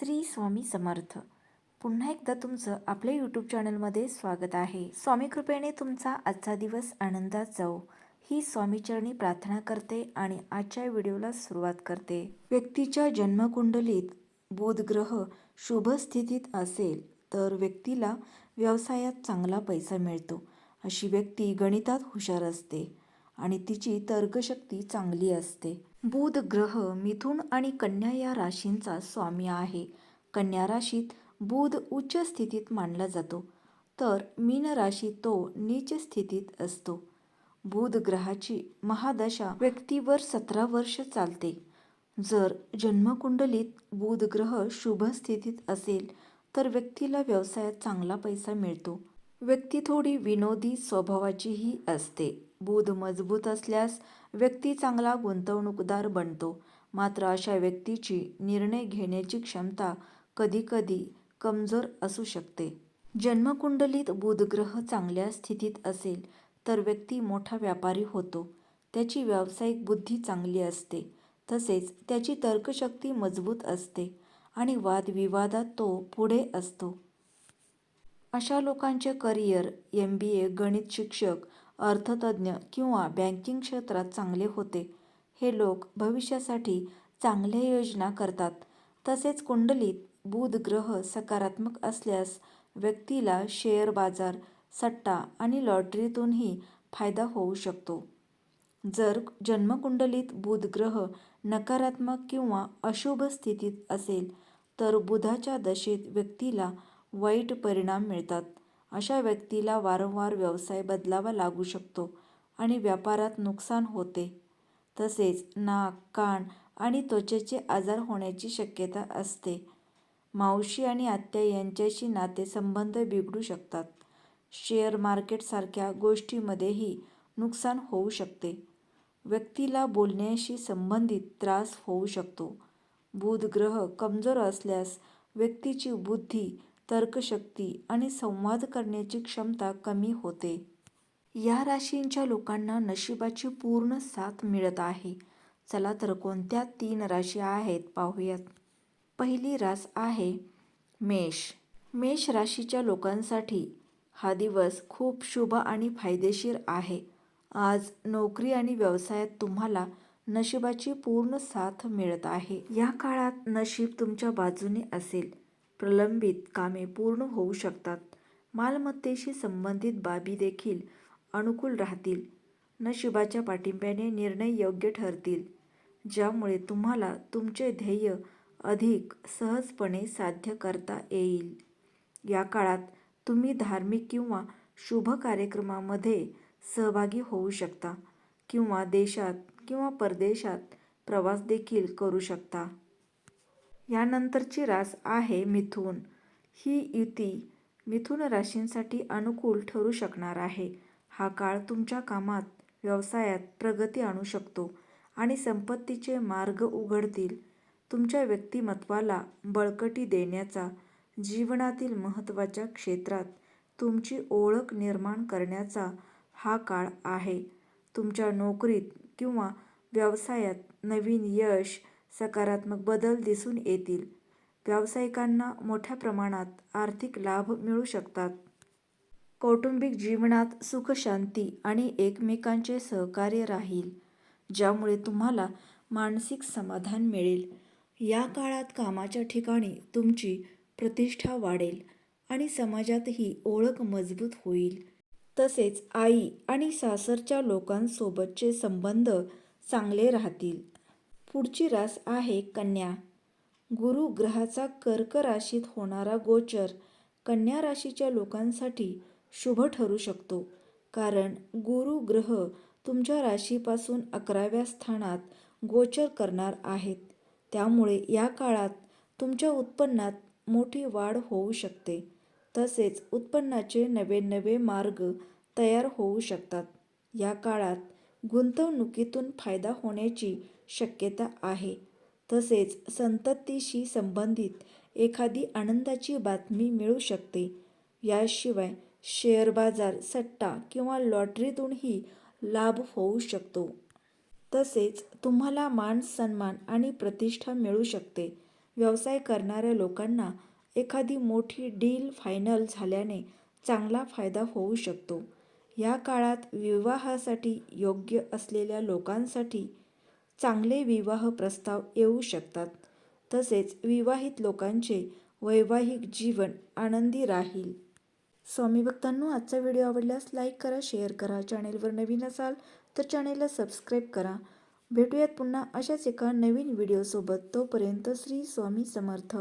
श्री स्वामी समर्थ. पुन्हा एकदा तुमचं आपल्या यूट्यूब चॅनलमध्ये स्वागत आहे. स्वामी कृपेने तुमचा आजचा दिवस आनंदात जाऊ ही स्वामीचरणी प्रार्थना करते आणि आजच्या व्हिडिओला सुरुवात करते. व्यक्तीच्या जन्मकुंडलीत बोधग्रह शुभ स्थितीत असेल तर व्यक्तीला व्यवसायात चांगला पैसा मिळतो. अशी व्यक्ती गणितात हुशार असते. आणि तिची तर्कशक्ती चांगली असते. बुध ग्रह मिथुन आणि कन्या या राशींचा स्वामी आहे. कन्या राशीत बुध उच्च स्थितीत मानला जातो. तर मीन राशीत तो नीच स्थितीत असतो. बुध ग्रहाची महादशा व्यक्तीवर सतरा वर्ष चालते. जर जन्मकुंडलीत बुध ग्रह शुभ स्थितीत असेल तर व्यक्तीला व्यवसायात चांगला पैसा मिळतो. व्यक्ती थोडी विनोदी स्वभावाचीही असते. बुध मजबूत असल्यास व्यक्ती चांगला गुंतवणूकदार बनतो. मात्र अशा व्यक्तीची निर्णय घेण्याची क्षमता कधीकधी कमजोर असू शकते. जन्मकुंडलीत बुध ग्रह चांगल्या स्थितीत असेल तर व्यक्ती मोठा व्यापारी होतो. त्याची व्यावसायिक बुद्धी चांगली असते. तसेच त्याची तर्कशक्ती मजबूत असते आणि वादविवादात तो पुढे असतो. अशा लोकांचे करिअर एम बी ए गणित शिक्षक अर्थतज्ज्ञ किंवा बँकिंग क्षेत्रात चांगले होते. हे लोक भविष्यासाठी चांगल्या योजना करतात. तसेच कुंडलीत बुध ग्रह सकारात्मक असल्यास व्यक्तीला शेअर बाजार सट्टा आणि लॉटरीतूनही फायदा होऊ शकतो. जर जन्मकुंडलीत बुध ग्रह नकारात्मक किंवा अशुभ स्थितीत असेल तर बुधाच्या दशेत व्यक्तीला वाईट परिणाम मिळतात. अशा व्यक्तीला वारंवार व्यवसाय बदलावा लागू शकतो आणि व्यापारात नुकसान होते. तसेच नाक कान आणि त्वचेचे आजार होण्याची शक्यता असते. मावशी आणि आत्या यांच्याशी नातेसंबंध बिघडू शकतात. शेअर मार्केटसारख्या गोष्टीमध्येही नुकसान होऊ शकते. व्यक्तीला बोलण्याशी संबंधित त्रास होऊ शकतो. बुध ग्रह कमजोर असल्यास व्यक्तीची बुद्धी तर्कशक्ती आणि संवाद करण्याची क्षमता कमी होते. या राशींच्या लोकांना नशिबाची पूर्ण साथ मिळत आहे. चला तर कोणत्या तीन राशी आहेत पाहूयात. पहिली रास आहे मेष. मेष राशीच्या लोकांसाठी हा दिवस खूप शुभ आणि फायदेशीर आहे. आज नोकरी आणि व्यवसायात तुम्हाला नशिबाची पूर्ण साथ मिळत आहे. या काळात नशीब तुमच्या बाजूने असेल. प्रलंबित कामे पूर्ण होऊ शकतात. मालमत्तेशी संबंधित बाबी देखील अनुकूल राहतील. नशिबाच्या पाठिंब्याने निर्णय योग्य ठरतील ज्यामुळे तुम्हाला तुमचे ध्येय अधिक सहजपणे साध्य करता येईल. या काळात तुम्ही धार्मिक किंवा शुभ कार्यक्रमामध्ये सहभागी होऊ शकता किंवा देशात किंवा परदेशात प्रवास देखील करू शकता. यानंतरची रास आहे मिथुन. ही युती मिथून राशींसाठी अनुकूल ठरू शकणार आहे. हा काळ तुमच्या कामात व्यवसायात प्रगती आणू शकतो आणि संपत्तीचे मार्ग उघडतील. तुमच्या व्यक्तिमत्वाला बळकटी देण्याचा जीवनातील महत्त्वाच्या क्षेत्रात तुमची ओळख निर्माण करण्याचा हा काळ आहे. तुमच्या नोकरीत किंवा व्यवसायात नवीन यश सकारात्मक बदल दिसून येतील. व्यावसायिकांना मोठ्या प्रमाणात आर्थिक लाभ मिळू शकतात. कौटुंबिक जीवनात सुखशांती आणि एकमेकांचे सहकार्य राहील ज्यामुळे तुम्हाला मानसिक समाधान मिळेल. या काळात कामाच्या ठिकाणी तुमची प्रतिष्ठा वाढेल आणि समाजातही ओळख मजबूत होईल. तसेच आई आणि सासरच्या लोकांसोबतचे संबंध चांगले राहतील. पुढची रास आहे कन्या. गुरु ग्रहाचा कर्क राशीत होणारा गोचर कन्या राशीच्या लोकांसाठी शुभ ठरू शकतो. कारण गुरु ग्रह तुमच्या राशीपासून अकराव्या स्थानात गोचर करणार आहेत. त्यामुळे या काळात तुमच्या उत्पन्नात मोठी वाढ होऊ शकते. तसेच उत्पन्नाचे नवे नवे मार्ग तयार होऊ शकतात. या काळात गुंतवणुकीतून फायदा होण्याची शक्यता आहे. तसेच संततीशी संबंधित एखादी आनंदाची बातमी मिळू शकते. याशिवाय शेअर बाजार सट्टा किंवा लॉटरीतूनही लाभ होऊ शकतो. तसेच तुम्हाला मान सन्मान आणि प्रतिष्ठा मिळू शकते. व्यवसाय करणाऱ्या लोकांना एखादी मोठी डील फायनल झाल्याने चांगला फायदा होऊ शकतो. या काळात विवाहासाठी योग्य असलेल्या लोकांसाठी चांगले विवाह प्रस्ताव येऊ शकतात. तसेच विवाहित लोकांचे वैवाहिक जीवन आनंदी राहील. स्वामी भक्तांनो आजचा व्हिडिओ आवडल्यास लाईक करा शेअर करा चॅनेलवर नवीन असाल तर चॅनेलला सबस्क्राईब करा. भेटूयात पुन्हा अशाच एका नवीन व्हिडिओसोबत. तोपर्यंत श्री स्वामी समर्थ.